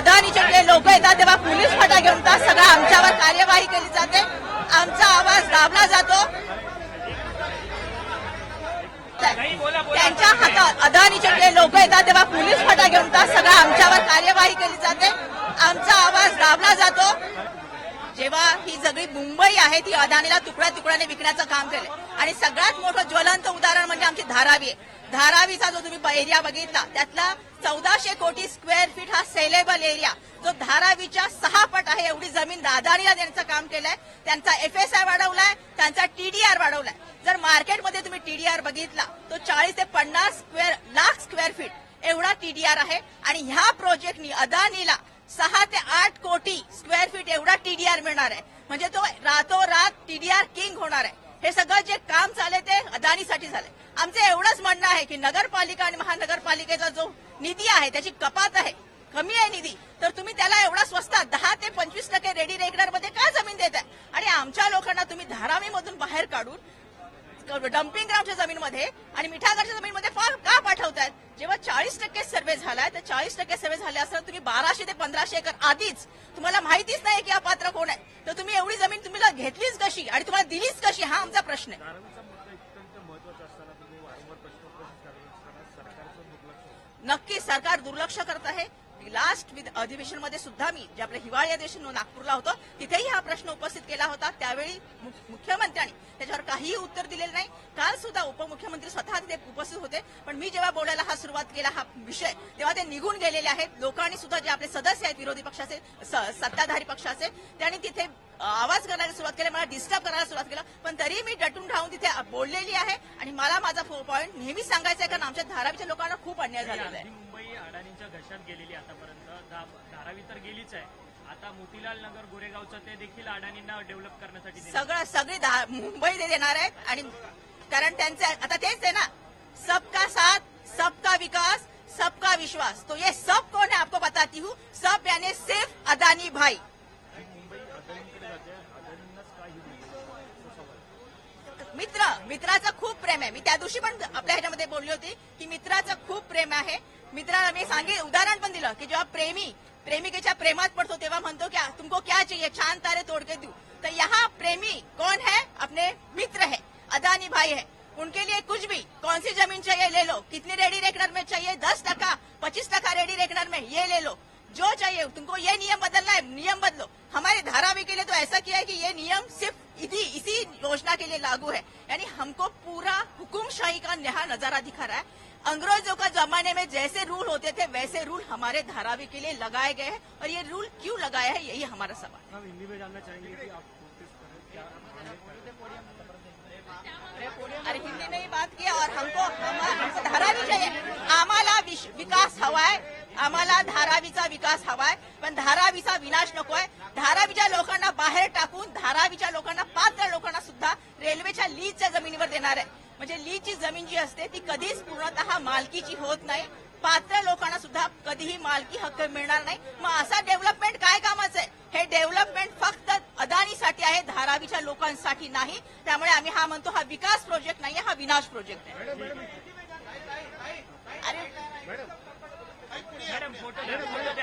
अदानीचे जे लोक येतात तेव्हा पोलीस फाटा घेऊन त्या सगळं आमच्यावर कार्यवाही केली जाते. आमचा आवाज दाबला जातो. त्यांच्या हातात अदानीचे जे लोक येतात तेव्हा पोलीस फाटा घेऊन त्या सगळं आमच्यावर कार्यवाही केली जाते. आमचा आवाज दाबला जातो. जेव्हा ही सगळी मुंबई आहे ती अदानीला तुकड्या तुकड्याने विकण्याचं काम केलंय. आणि सगळ्यात मोठं ज्वलंत उदाहरण म्हणजे आमची धारावी आहे. धारावीचा जो तुम्ही एरिया बघितला त्यातला चौदाशे कोटी स्क्वेअर फीट हा सेलेबल एरिया जो धारावीच्या सहा पट आहे एवढी जमीन अदानीला देण्याचं काम केलंय. त्यांचा एफएसआय वाढवलाय त्यांचा टीडीआर वाढवलाय. जर मार्केटमध्ये तुम्ही टीडीआर बघितला तो चाळीस ते पन्नास स्क्वेअर लाख स्क्वेअर फीट एवढा टीडीआर आहे. आणि ह्या प्रोजेक्टनी अदानीला सहा ते आठ कोटी स्क्वेअर फीट एवढा टीडीआर मिळणार आहे. म्हणजे तो रातोरात टीडीआर किंग होणार आहे. हे सगळं जे काम झाले ते अदानीसाठी झाले. आमचं एवढंच म्हणणं आहे की नगरपालिका आणि महानगरपालिकेचा जो निधी आहे त्याची कपात आहे कमी आहे निधी तर तुम्ही त्याला एवढा स्वस्तात दहा ते पंचवीस टक्के रेडी रेगडरमध्ये का जमीन देत आहे? आणि आमच्या लोकांना तुम्ही धारावीमधून बाहेर काढून डम्पिंग ग्राउंडच्या जमीनमध्ये आणि मिठागरच्या जमीनमध्ये फार का जेव्हा चाळीस टक्के सर्वे झालाय तर चाळीस टक्के सर्वे झाले असताना तुम्ही बाराशे ते पंधराशे एकर आधीच तुम्हाला माहितीच नाही की हा पात्र कोण आहे. तर तुम्ही एवढी जमीन तुम्हाला घेतलीच कशी आणि तुम्हाला दिलीच कशी? हा आमचा प्रश्न आहे. नक्की सरकार दुर्लक्ष करत आहे. लास्ट विध अधिवेशनमध्ये सुद्धा मी जे आपलं हिवाळी अधिवेशन नागपूरला होतो तिथेही हा प्रश्न उपस्थित केला होता. त्यावेळी मुख्यमंत्र्यांनी त्याच्यावर काहीही उत्तर दिलेलं नाही. काल सुद्धा उपमुख्यमंत्री स्वतः तिथे उपस्थित होते. पण मी जेव्हा बोलायला हा सुरुवात केला हा विषय तेव्हा ते निघून गेलेले आहेत. लोकांनी सुद्धा जे आपले सदस्य आहेत विरोधी पक्षाचे स- सत्ताधारी पक्षाचे त्यांनी तिथे आवाज करायला सुरुवात केली मला डिस्टर्ब करायला सुरुवात केलं पण तरी मी डटून राहून तिथे बोललेली आहे आणि मला माझा पॉईंट नेहमी सांगायचा आहे कारण आमच्या धारावीच्या लोकांना खूप अन्याय झालेला आहे. मुंबई अडाणींच्या घशात गेलेली आतापर्यंत धारावी तर गेलीच आहे. आता मोतीलाल नगर गोरेगावचं ते देखील अडाणींना डेव्हलप करण्यासाठी सगळं सगळी मुंबई ते देणार आहेत आणि कारण त्यांचे आता तेच आहे ना सबका साथ सबका विकास सबका विश्वास. तो ये सब कौन है आपको बताती हूँ? सब यानी सिर्फ अदानी भाई। जाते मित्र मित्राचं खूप प्रेम आहे. मी त्या दिवशी पण आपल्या ह्याच्यामध्ये बोलली होती की मित्राचं खूप प्रेम आहे. मित्राला मी सांगेल उदाहरण पण दिलं की जेव्हा प्रेमी प्रेमिकेच्या प्रेमात पडतो तेव्हा म्हणतो क्या तुमको क्या चाहिए? छान तारे तोड़ के दू तर यहाँ प्रेमी कौन है? अपने मित्र है अदानी भाई है। उनके लिए कुछ भी कौन सी जमीन चाहिए? ले लो। कितनी रेडी रेकनर में चाहिए? दस टका पच्चीस टका रेडी रेकनर में ये ले लो। जो चाहिए, तुमको ये नियम बदलना है, नियम बदलो। हमारे धारावी के लिए तो ऐसा किया है कि ये नियम सिर्फ़ इसी इसी योजना के लिए लागू है। यानी हमको पूरा हुकुमशाही का नया नज़ारा दिखा रहा है। अंग्रेज़ों का जमाने में जैसे रूल होते थे, वैसे रूल हमारे धारावी के लिए लगाए गए हैं। और ये रूल क्यों लगाया है, यही हमारा सवाल। हिंदी में जानना चाहेंगे कि आप आम्हाला धारावीचा विकास हवाय पण धारावीचा विनाश नकोय धारावीच्या लोकांना बाहेर टाकून धारावीच्या लोकांना पात्र लोकांना सुद्धा रेल्वेच्या लीजच्या जमिनीवर देणार आहे म्हणजे लीजची जमीन जी असते ती कधीच पूर्णतः मालकीची होत नाही पात्र लोकांना सुद्धा कधीही मालकी हक्क मिळणार नाही मग असा डेव्हलपमेंट काय कामाचं आहे हे डेव्हलपमेंट फक्त अदानीसाठी आहे धारावीच्या लोकांसाठी नाही त्यामुळे आम्ही हा म्हणतो हा विकास प्रोजेक्ट नाही हा विनाश प्रोजेक्ट आहे अरे मॅडम फोटो द्या फोटो द्या